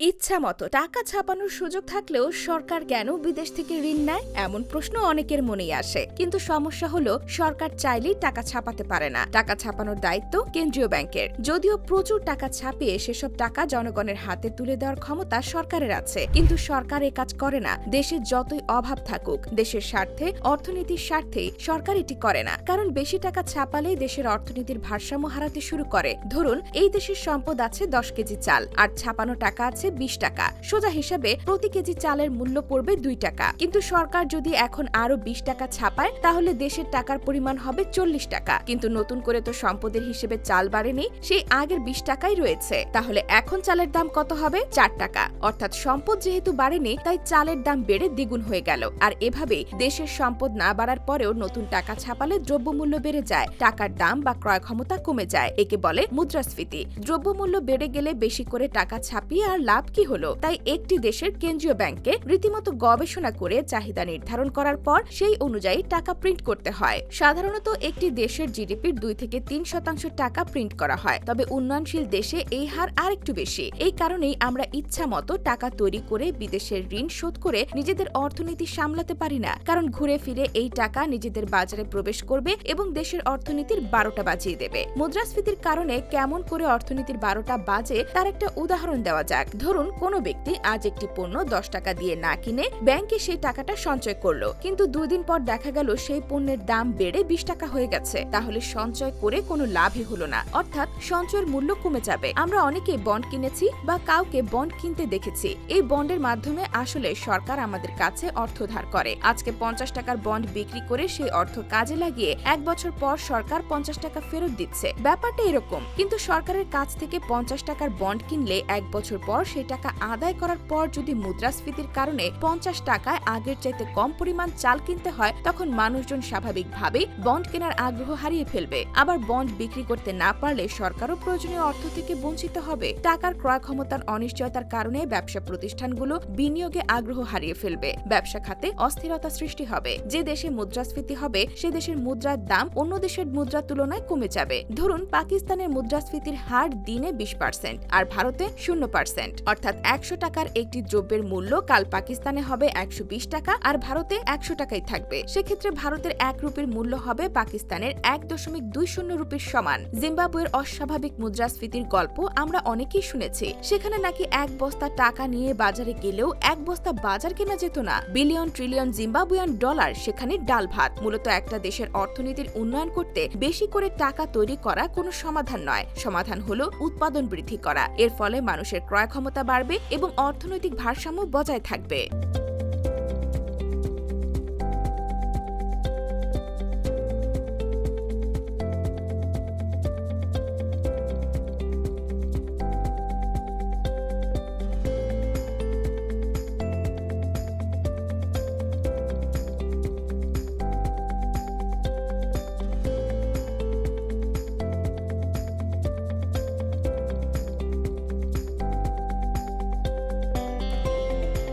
ইচ্ছা মতো টাকা ছাপানোর সুযোগ থাকলেও সরকার কেন বিদেশ থেকে ঋণ নেয়? এমন প্রশ্ন অনেকের মনেই আসে। কিন্তু সমস্যা হলো, সরকার চাইলেই টাকা ছাপাতে পারে না। টাকা ছাপানোর দায়িত্ব কেন্দ্রীয় ব্যাংকের। যদিও প্রচুর টাকা ছাপিয়ে সেসব টাকা জনগণের হাতে তুলে দেওয়ার ক্ষমতা সরকারের আছে। কিন্তু সরকার এ কাজ করে না। দেশের যতই অভাব থাকুক, দেশের স্বার্থে, অর্থনীতির স্বার্থেই সরকার এটি করে না। কারণ বেশি টাকা ছাপালেই দেশের অর্থনীতির ভারসাম্য হারাতে শুরু করে। ধরুন, এই দেশের সম্পদ আছে দশ কেজি চাল। আর ছাপানো টাকা আছে বিশ টাকা। সোজা হিসাবে প্রতি কেজি চালের মূল্য পড়বে দুই টাকা। কিন্তু সরকার যদি এখন আরও বিশ টাকা ছাপায়, তাহলে দেশের টাকার পরিমাণ হবে চল্লিশ টাকা। কিন্তু নতুন করে তো সম্পদের হিসেবে চাল বাড়েনি, সেই আগের বিশ টাকাই রয়েছে। তাহলে এখন চালের দাম কত হবে? চার টাকা। অর্থাৎ সম্পদ যেহেতু বাড়েনি, তাই চালের দাম বেড়ে দ্বিগুণ হয়ে গেল। আর এভাবেই দেশের সম্পদ না বাড়ার পরেও নতুন টাকা ছাপালে দ্রব্যমূল্য বেড়ে যায়, টাকার দাম বা ক্রয় ক্ষমতা কমে যায়, একে বলে মুদ্রাস্ফীতি। দ্রব্যমূল্য বেড়ে গেলে বেশি করে টাকা ছাপিয়ে আর লাভ কি হলো? তাই একটি দেশের কেন্দ্রীয় ব্যাংকে রীতিমতো গবেষণা করে চাহিদা নির্ধারণ করার পর সেই অনুযায়ী টাকা প্রিন্ট করতে হয়। সাধারণত একটি দেশের জিডিপির দুই থেকে তিন শতাংশ টাকা প্রিন্ট করা হয়। তবে উন্নয়নশীল দেশে এই হার আরেকটু বেশি। এই কারণেই আমরা ইচ্ছা মতো টাকা তৈরি করে বিদেশের ঋণ শোধ করে নিজেদের অর্থনীতি সামলাতে পারি না। কারণ ঘুরে ফিরে এই টাকা নিজেদের বাজারে প্রবেশ করবে এবং দেশের অর্থনীতির বারোটা বাজিয়ে দেবে। মুদ্রাস্ফীতির কারণে কেমন করে অর্থনীতির বারোটা বাজে তার একটা উদাহরণ দেওয়া যাক। ধরুন, কোনো ব্যক্তি আজ একটি পণ্য দশ টাকা দিয়ে না কিনে ব্যাংকে সেই টাকাটা সঞ্চয় করল, কিন্তু দুদিন পর দেখা গেল সেই পণ্যের দাম বেড়ে বিশ টাকা হয়ে গেছে। তাহলে সঞ্চয় করে কোনো লাভই হলো না। অর্থাৎ সঞ্চয়ের মূল্য কমে যাবে। আমরা অনেকে বন্ড কিনেছি বা কাউকে বন্ড কিনতে দেখেছি। এই বন্ডের মাধ্যমে আসলে সরকার আমাদের কাছে অর্থ ধার করে। আজকে পঞ্চাশ টাকার বন্ড বিক্রি করে সেই অর্থ কাজে লাগিয়ে এক বছর পর সরকার পঞ্চাশ টাকা ফেরত দিচ্ছে। ব্যাপারটা এরকম। কিন্তু সরকারের কাছ থেকে পঞ্চাশ টাকার বন্ড কিনলে এক বছর পর সেই টাকা আদায় করার পর যদি মুদ্রাস্ফীতির কারণে পঞ্চাশ টাকায় আগের চাইতে কম পরিমাণ চাল কিনতে হয়, তখন মানুষজন স্বাভাবিকভাবেই বন্ড কেনার আগ্রহ হারিয়ে ফেলবে। আবার বন্ড বিক্রি করতে না পারলে সরকারও প্রয়োজনীয় অর্থ থেকে বঞ্চিত হবে। টাকার ক্রয় ক্ষমতার অনিশ্চয়তার কারণে ব্যবসা প্রতিষ্ঠানগুলো বিনিয়োগে আগ্রহ হারিয়ে ফেলবে। ব্যবসা খাতে অস্থিরতা সৃষ্টি হবে। যে দেশে মুদ্রাস্ফীতি হবে, সে দেশের মুদ্রার দাম অন্য দেশের মুদ্রার তুলনায় কমে যাবে। ধরুন, পাকিস্তানের মুদ্রাস্ফীতির হার দিনে বিশ পার্সেন্ট আর ভারতে শূন্য পার্সেন্ট অর্থাৎ একশো টাকার একটি দ্রব্যের মূল্য কাল পাকিস্তানে হবে একশো বিশ টাকা আর ভারতে একশো টাকাই থাকবে। সেক্ষেত্রে ভারতের এক রুপির মূল্য হবে পাকিস্তানের এক দশমিক দুই শূন্য রুপির সমান। জিম্বাবুয়ের অস্বাভাবিক মুদ্রাস্ফীতির গল্প আমরা অনেকেই শুনেছি। সেখানে নাকি এক বস্তা টাকা নিয়ে বাজারে গেলেও এক বস্তা বাজার কেনা যেত না। বিলিয়ন ট্রিলিয়ন জিম্বাবুয়ান ডলার সেখানে ডাল ভাত। মূলত একটা দেশের অর্থনীতির উন্নয়ন করতে বেশি করে টাকা তৈরি করা কোনো সমাধান নয়। সমাধান হলো উৎপাদন বৃদ্ধি করা। এর ফলে মানুষের ক্রয় ক্ষমতা বাড়বে এবং অর্থনৈতিক ভারসাম্য বজায় থাকবে।